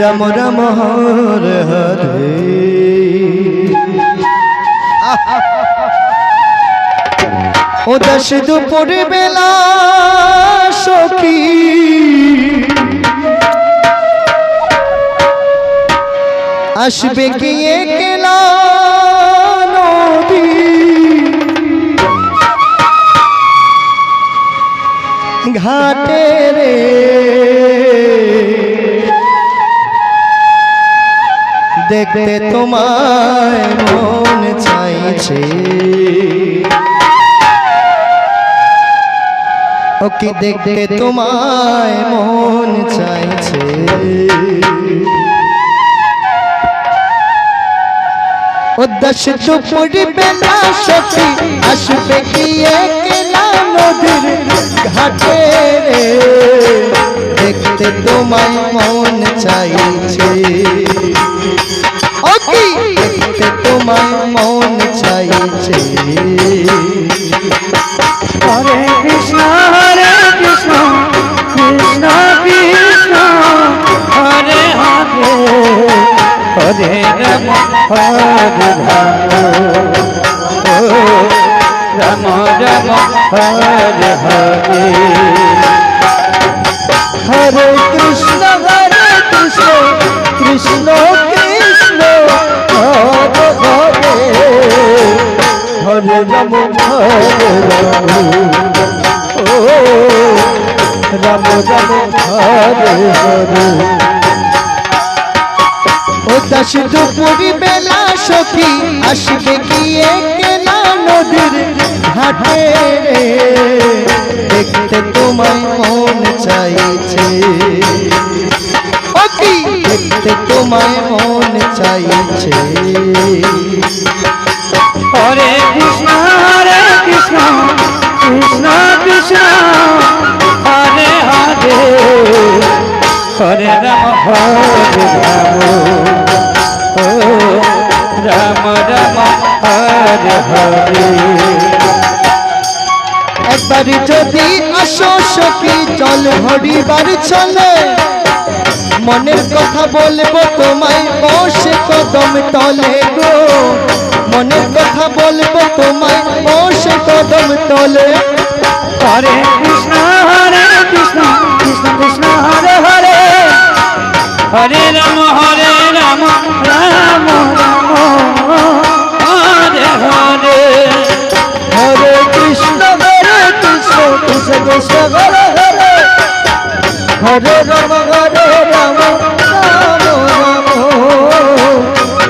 রাম রাম, হরে হরে। ও দশ দুপুর বেলা, সখী। আসবে কি একলা নদী? ঘাটে রে। দেখতে তোমায় মন চাইছে। ওকে দেখতে তোমায় মন চাইছে? ও দশ দুপুর বেলা সখী আসবে কি একলা নদীর ঘাটে দেখতে তোমায় মন চাইছে। দেখতে তোমায় মন চাইছে। হরে কৃষ্ণ হরে কৃষ্ণ কৃষ্ণ কৃষ্ণ হরে হরে। হরে রাম হরে রাম। রাম রাম হরে হরে। হরে কৃষ্ণ হরে কৃষ্ণ কৃষ্ণ কৃষ্ণ হরে হরে রাম হরে রাম ও রাম রাম হরে হরে ও দশ দুপুরি বেলা সখী, আসবে কি একলা নদীর রে দেখতে তোমায় মন চাইছে। দেখতে তোমায় মন চাইছে। হরে কৃষ্ণ হরে কৃষ্ণ কৃষ্ণ কৃষ্ণ হরে হরে। হরে রাম হরে রাম। রাম রাম হরে হরে। একবার যদি আসো সখী, জল হরিবার চলে মনের কথা বলব তোমায় বসে কদম তলে গো। মনের কথা বলব তোমায় বসে কদম তলে। হরে কৃষ্ণ হরে রাম হরে রাম রাম রাম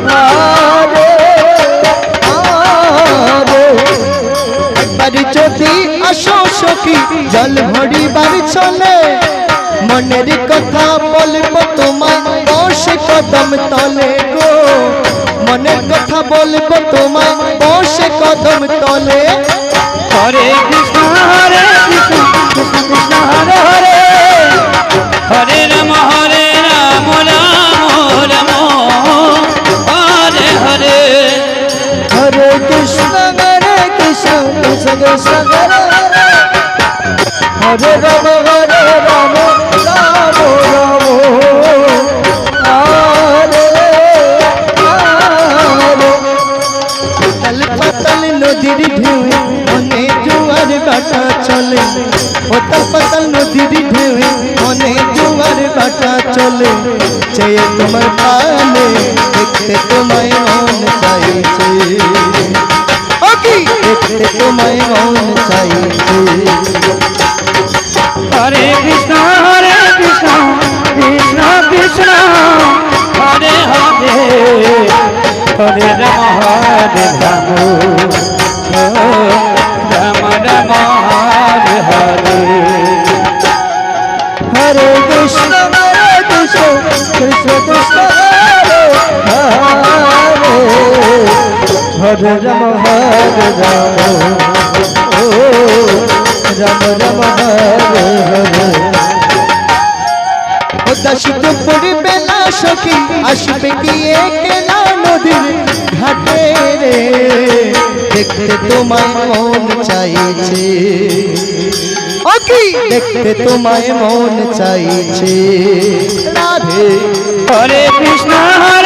হরে হরে একবার যদি আসো সখী, জল ভরিবার চলে মনের কথা বলব তোমায় বসে কদম তলে গো। মনের কথা বলব তোমায় কৃষ্ণ হরে রাম হরে রাম রাম রাম পাতাল নদীর ঢেউ মনে জোয়ার বাটা চলে পাতাল পাতাল নদীর ঢেউ মনে জোয়ার চেয়ে তোমার পালে তোমায় মন চাইছে দেখতে তোমায় মন চাইছে। হরে কৃষ্ণ হরে কৃষ্ণ কৃষ্ণ কৃষ্ণ হরে হরে হরে রাম হরে রাম রাম রাম হরে হরে। হরে কৃষ্ণ হরে কৃষ্ণ কৃষ্ণ কৃষ্ণ হরে রাম হরে রাম। ও রাম রাম হরে হরে বেলা সখী আসবে কি একলা নদীর ঘাটে রে? দেখতে তোমায় মন চাইছে। দেখতে তোমায় মন চাইছে। রাধে। হরে কৃষ্ণ হরে কৃষ্ণ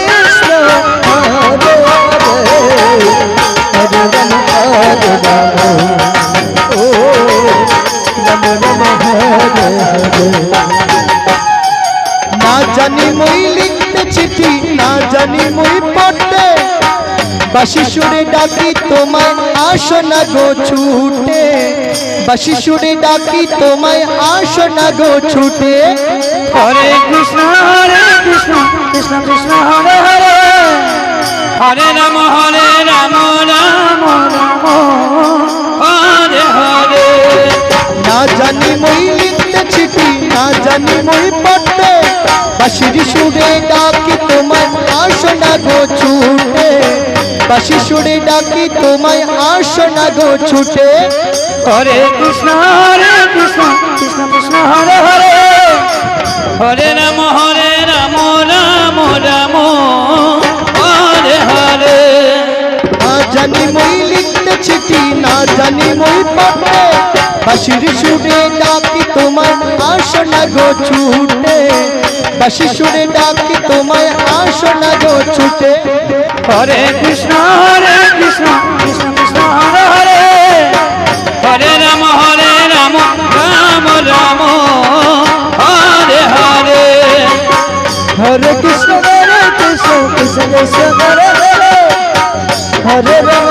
বাসি সুরে ডাকি তোমায় আসো না গো ছুটে। বাসি সুরে ডাকি তোমায় আসো না গো ছুটে। হরে কৃষ্ণ হরে কৃষ্ণ কৃষ্ণ কৃষ্ণ হরে হরে। হরে রাম হরে রাম রাম রাম। হরে হরে। না জানি মই লিখতে চিঠি না জানি মই পড়তে। বাসির সুরে ডাকি তোমায় আসো না গো ছুটে। বাসি সুরে ডাকি তোমায় আসো না গো ছুটে। হরে কৃষ্ণ হরে কৃষ্ণ কৃষ্ণ কৃষ্ণ হরে হরে। হরে রাম হরে রাম রাম রাম। হরে হরে। না জানি মই লিখতে চিঠি না জানি মই পড়তে। বাসির সুরে ডাকি তোমায় আসো না গো ছুটে। বাসি সুরে ডাকি তোমায় আসো না গো ছুটে। হরে কৃষ্ণ হরে কৃষ্ণ কৃষ্ণ কৃষ্ণ হরে হরে। হরে রাম হরে রাম রাম রাম। হরে হরে। হরে কৃষ্ণ হরে কৃষ্ণ কৃষ্ণ কৃষ্ণ হরে হরে। হরে রাম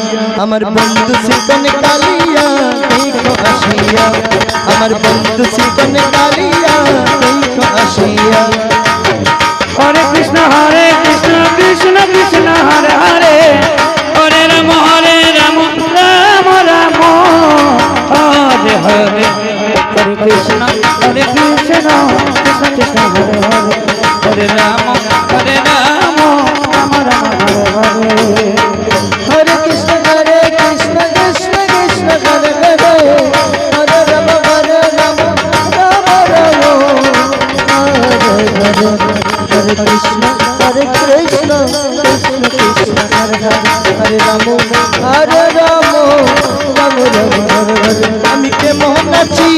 আমার বন্ধু সিকন কালিয়া দেখো আসিয়া আমার বন্ধু সিকন কালিয়া হরে কৃষ্ণ কৃষ্ণ কৃষ্ণ, হরে হরে হরে রাম হরে রাম রাম রাম, হরে হরে। আমি কেমন আছি?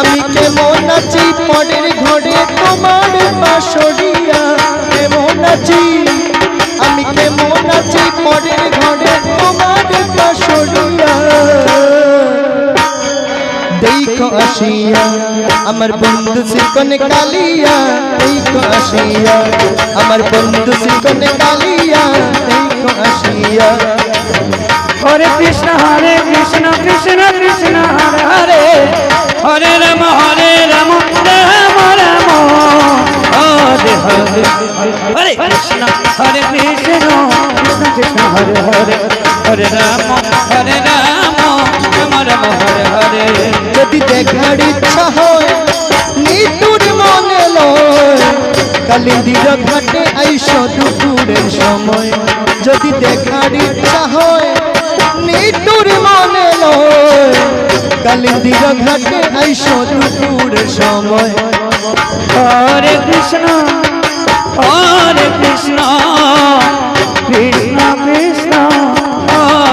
আমি কেমন আছি? পরের ঘরে তোমার বাসরিয়া। কেমন আছি? আমি কেমন আছি? পরের ঘরে তোমার বাসরিয়া। দেখো আসিয়া আমার বন্ধু সিকন কালিয়া দেখো আসিয়া। আমার বন্ধু সিকন কালিয়া দেখো আসিয়া। হরে কৃষ্ণ হরে কৃষ্ণ কৃষ্ণ কৃষ্ণ, হরে হরে। হরে রাম হরে রাম রাম রাম। হরে হরে। হরে কৃষ্ণ হরে কৃষ্ণ কৃষ্ণ কৃষ্ণ, হরে হরে। হরে রাম হরে রাম। রাম হরে হরে। যদি দেখার ইচ্ছা হয় নিতুর মনে কালিন্দির ঘাটে আইস দুপুরের সময়। যদি দেখার ইচ্ছা হয় নিটুর মনে কালিন্দির ঘাটে আইস দুপুরের সময়। হরে কৃষ্ণ হরে কৃষ্ণ। কৃষ্ণ কৃষ্ণ।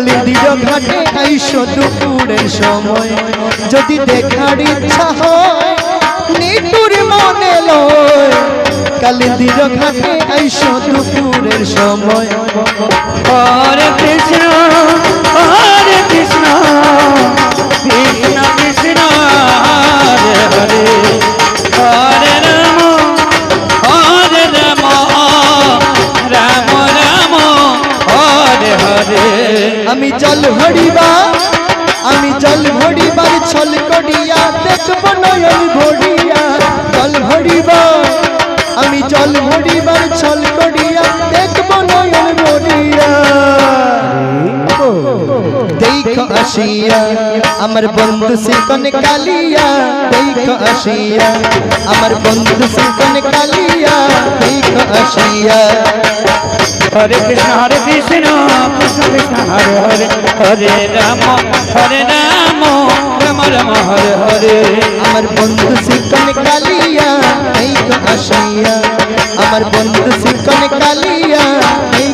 কালিন্দির ঘাটে আইস দুপুরের সময়। যদি দেখার ইচ্ছা হয় নিটুর মনে লয়। কালি দিল ঘাটে আইস দুপুরের সময়। হরে কৃষ্ণ। আমি দেখ আসিয়া আমার বন্ধু সিকন কালিয়া দেখ আসিয়া আমার বন্ধু সিকন কালিয়া দেখ আসিয়া হরে কৃষ্ণ হরে কৃষ্ণ কৃষ্ণ কৃষ্ণ হরে হরে হরে রাম হরে রাম রাম রাম হরে হরে আমার বন্ধু সিকন কালিয়া এই আসিয়া আমার বন্ধু সিকন কালিয়া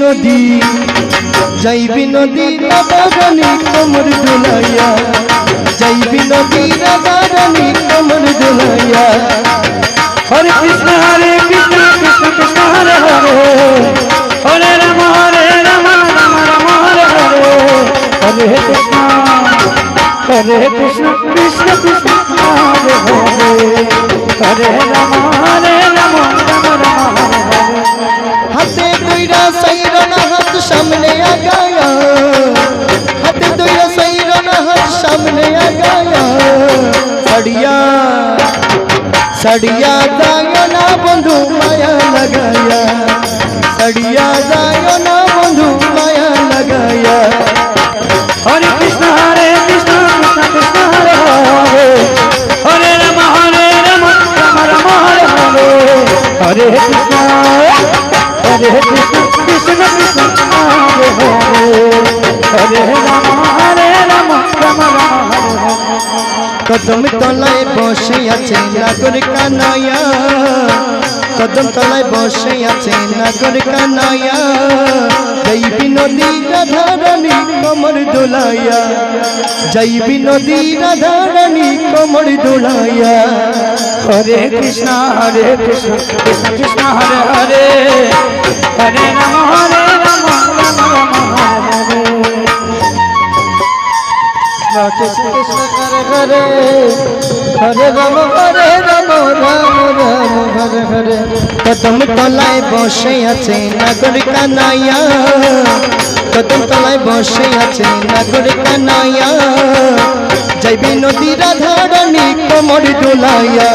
জয় যাইবি নদী রাধারানী কমর দোলাইয়া। যাইবি নদী রাধারানী কমর দোলাইয়া। হরে কৃষ্ণ হরে কৃষ্ণ কৃষ্ণ কৃষ্ণ, হরে হরে। সড়িয়া যায় না বন্ধু মায়া লাগায়া সড়িয়া যায় না বন্ধু মায়া লাগায়া হরে কৃষ্ণ হরে কৃষ্ণ কৃষ্ণ কৃষ্ণ হরে হরে হরে রাম হরে রাম রাম রাম হরে হরে হরে কৃষ্ণ হরে কৃষ্ণ কৃষ্ণ কৃষ্ণ হরে হরে হরে রাম হরে রাম রাম রাম হরে হরে কদম তলায় বসে আছে নাগর কানায়া কদম তলায় বসে আছে নাগর কানায়া জয় বিনোদী রাধারানী কমর দোলাইয়া জয় বিনোদী রাধারানী কমর দোলাইয়া। হরে কৃষ্ণ হরে কৃষ্ণ কৃষ্ণ কৃষ্ণ, হরে হরে। হরে রাম হরে রাম রাম। কৃষ্ণ কৃষ্ণ হরে হরে হরে রাম হরে রাম রাম রাম হরে হরে কদম তলায় বসে আছে নাগর কানাইয়া কদম তলায় বসে আছে নাগর কানাইয়া জৈবী নদী রাধারানী কোমর দোলাইয়া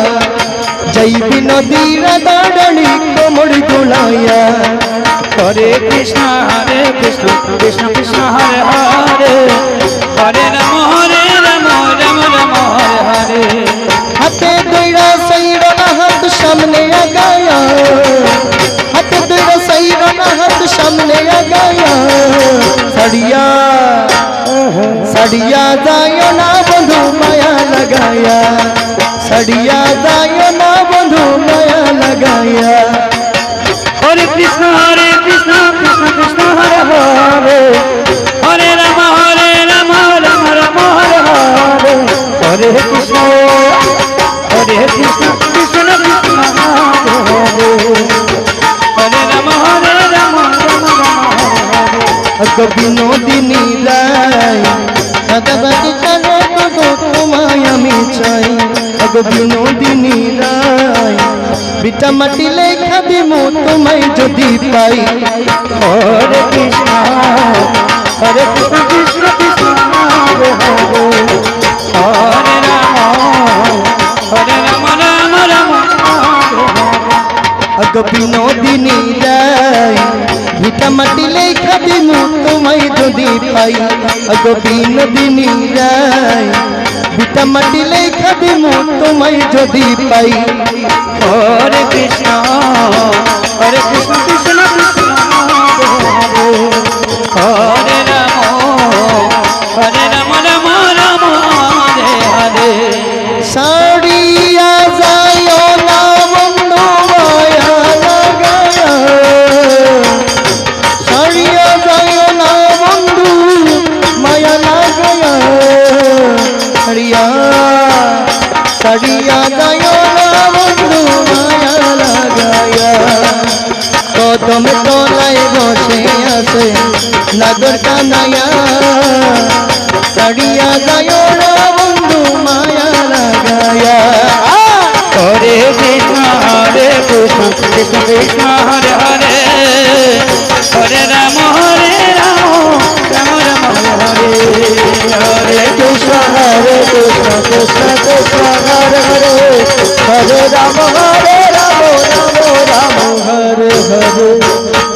জৈবী নদী রাধারানী কোমর দোলাইয়া হরে কৃষ্ণ হরে কৃষ্ণ কৃষ্ণ কৃষ্ণ হরে হরে হরে রাম হরে রাম রাম রাম হরে হরে হাতে দইরা সাইরনা হাত সামনে আগায়া হাতে দইরা সাইরনা হাত সামনে আগায়া সড়িয়া সড়িয়া যায় না বন্ধু মায়া লাগায়া সড়িয়া যায় না বন্ধু মায়া লাগায়া হরে অগ বিনোদিনী রায়। দাদাবাজি করে তবু তোমায় আমি চাই। অগ বিনোদিনী রায়। বিটা মাটি লেখা দিমু তোমায় যদি পাই। হরে কৃষ্ণ হরে কৃষ্ণ কৃষ্ণ হরে হরে। হরে রাম হরে রাম রাম রাম হরে হরে। বিনোদিনী রায়। ভিটা মাটি দিমু তোমায় যদি পাই অগ বিনোদিনী রায় বিটা মাটি লেখা দিনু তোমায় যদি পাই। হরে কৃষ্ণ। তলায় বসে আছে। নাগর কানায়া সাড়িয়া যায় না বন্ধু মায়া লাগায়া হরে কৃষ্ণ হরে কৃষ্ণ কৃষ্ণ কৃষ্ণ হরে হরে। হরে রাম হরে রাম রাম রাম হরে। হরে কৃষ্ণ হরে কৃষ্ণ কৃষ্ণ কৃষ্ণ হরে হরে। হরে রাম হরে রাম হরে হরে